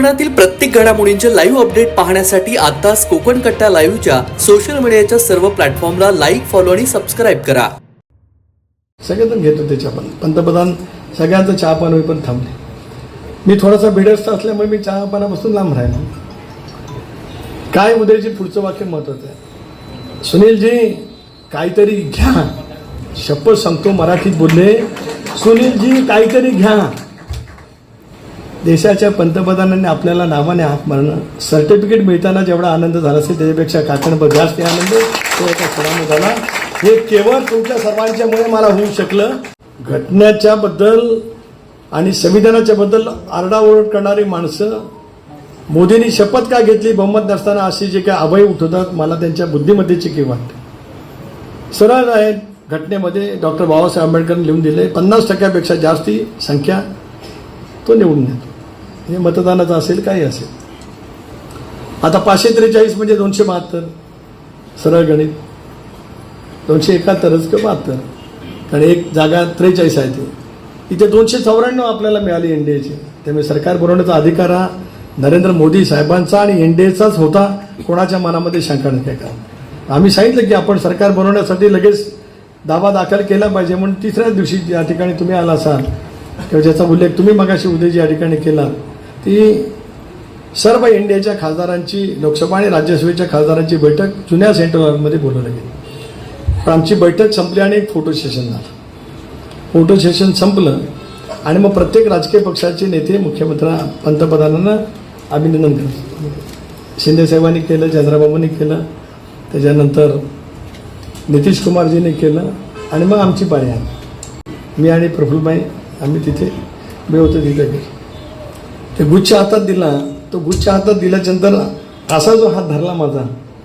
कोकणातील प्रत्येक घडामोडींचे लाईव्ह अपडेट पाहण्यासाठी आताच कोकण कट्टा लाईव्हच्या सोशल मीडियाच्या सर्व प्लॅटफॉर्मला लाईक फॉलो आणि सबस्क्राईब करा. सगळेजण घेतो त्याच्या पण पंतप्रधान सगळ्यांचं चहापान होई पण थांबले. मी थोडासा भिडस्त असल्यामुळे मी चहापानापासून लांब राहिलो. काय उदयजी पुढचं वाक्य महत्वाचं आहे? सुनीलजी काहीतरी घ्या. शपथ सांगतो मराठीत बोलले. सुनीलजी काहीतरी घ्या. देशाच्या पंतप्रधानांनी आपल्याला नावाने हाक मारणं सर्टिफिकेट मिळताना जेवढा आनंद झाला असेल त्याच्यापेक्षा काकणभर जास्त आनंद तो एका क्षणाने झाला. हे केवळ तुमच्या सर्वांच्यामुळे मला होऊ शकलं. घटनेच्या बद्दल आणि संविधानाच्या बद्दल आरडाओरड करणारी माणसं मोदींनी शपथ का घेतली? बहुमत नसताना अशी जे काही अभय उठवतात मला त्यांच्या बुद्धिमत्तेची की वाटते. सरळ आहे घटनेमध्ये डॉक्टर बाबासाहेब आंबेडकरने लिहून दिले पन्नास टक्क्यापेक्षा जास्ती संख्या तो निवडून येतो हे मतदानाचं असेल काही असेल. आता पाचशे त्रेचाळीस म्हणजे दोनशे बहात्तर. सरळ गणित. दोनशे एकाहत्तरच किंवा बहात्तर? कारण एक जागा त्रेचाळीस आहे ती. इथे दोनशे चौऱ्याण्णव आपल्याला मिळाली एन डी एची. त्यामुळे सरकार बनवण्याचा अधिकार हा नरेंद्र मोदी साहेबांचा आणि एन डी एचाच होता. कोणाच्या मनामध्ये शंका नाही काय का आम्ही सांगितलं की आपण सरकार बनवण्यासाठी लगेच दावा दाखल केला पाहिजे म्हणून तिसऱ्याच दिवशी या ठिकाणी तुम्ही आला असाल. किंवा ज्याचा उल्लेख तुम्ही मगाशी उदय या ठिकाणी केला. ती सर्व इंडियाच्या खासदारांची लोकसभा आणि राज्यसभेच्या खासदारांची बैठक जुन्या सेंट्रल हॉलमध्ये बोलवलं गेली. पण आमची बैठक संपली आणि एक फोटो सेशन झालं. फोटो सेशन संपलं आणि मग प्रत्येक राजकीय पक्षाचे नेते मुख्यमंत्र्या पंतप्रधानांना अभिनंदन करत. शिंदेसाहेबांनी केलं चंद्राबाबूंनी केलं त्याच्यानंतर नितीश कुमारजीने केलं आणि मग आमची पाळी आली. मी आणि प्रफुल्लबाई आम्ही तिथे मी होतो तिथे. गेलो ते गुच्छ हातात दिला तो गुच्छ हातात दिल्याच्यानंतर असा जो हात धरला माझा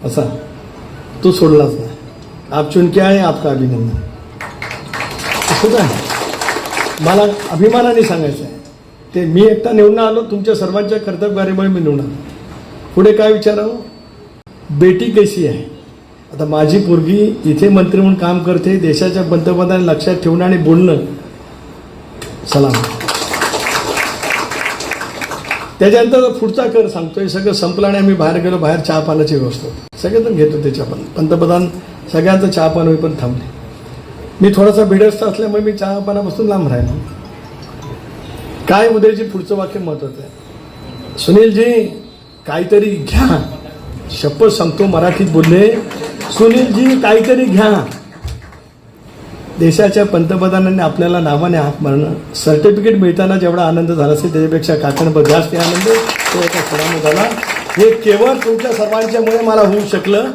असा तो सोडलाच नाही. आप चुनके आहे आपका अभिनंदन. असं मला अभिमानाने सांगायचं आहे. ते मी एकटा निवडून आलो तुमच्या सर्वांच्या कर्तव्यकार्यामुळे मी निवडून आलो. पुढे काय विचारावं? बेटी कशी आहे? आता माझी पोरगी इथे मंत्री म्हणून काम करते देशाच्या पंतप्रधान लक्षात ठेवणं आणि बोलणं. सलाम. त्याच्यानंतर पुढचा कर सांगतोय सगळं संपलं आणि आम्ही बाहेर गेलो बाहेर चहा पानाची व्यवस्था होती. सगळेजण घेतो त्याच्या पण पंतप्रधान सगळ्यांचं चहा पान होई पण थांबले. मी थोडासा भिडस्त असल्यामुळे मी चहा पानापासून लांब राहिलो. काय उद्याची पुढचं वाक्य महत्वाचं आहे. सुनीलजी काहीतरी घ्या. शपथ सांगतो मराठीत बोलले. सुनीलजी काहीतरी घ्या. देशाच्या पंतप्रधानांनी आपल्याला नावाने हाक मारणं सर्टिफिकेट मिळताना जेवढा आनंद झाला असेल त्याच्यापेक्षा काकणभर जास्त आनंद तो एका क्षणामध्ये झाला. हे केवळ तुमच्या सर्वांच्यामुळे मला होऊ शकलं.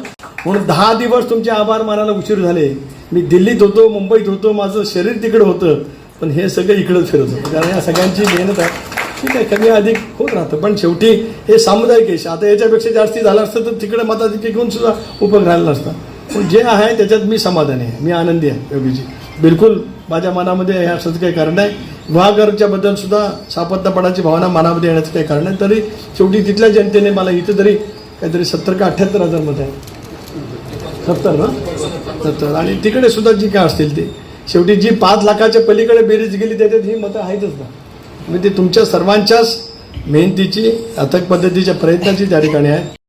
म्हणून दहा दिवस तुमचे आभार मानायला उशीर झाले. मी दिल्लीत होतो मुंबईत होतो माझं शरीर तिकडं होतं पण हे सगळं इकडंच फिरत होतं. कारण या सगळ्यांची मेहनत आहे. ठीक आहे कमी अधिक होत राहतं पण शेवटी हे सामुदायिक यश आता याच्यापेक्षा जास्ती झालं असतं तर तिकडे मताधिकी घेऊन सुद्धा उपयोग राहिला नसता. पण जे आहे त्याच्यात मी समाधानी आहे. मी आनंदी आहे योगीजी. बिलकुल माझ्या मनामध्ये हे असंच काही कारण आहे विवाहाच्या बद्दल सुद्धा सापत्तापणाची भावना मनामध्ये येण्याचं काही कारण नाही. तरी शेवटी तिथल्या जनतेने मला इथं तरी काहीतरी सत्तर का अठ्ठ्याहत्तर हजार मत आहे. सत्तर ना? सत्तर. आणि तिकडे सुद्धा जी काय असतील ती. शेवटी जी पाच लाखाच्या पलीकडे बेरीज गेली त्याच्यात ही मतं आहेतच ना. म्हणजे ते तुमच्या सर्वांच्याच मेहनतीची अथक पद्धतीच्या प्रयत्नाची त्या ठिकाणी आहे.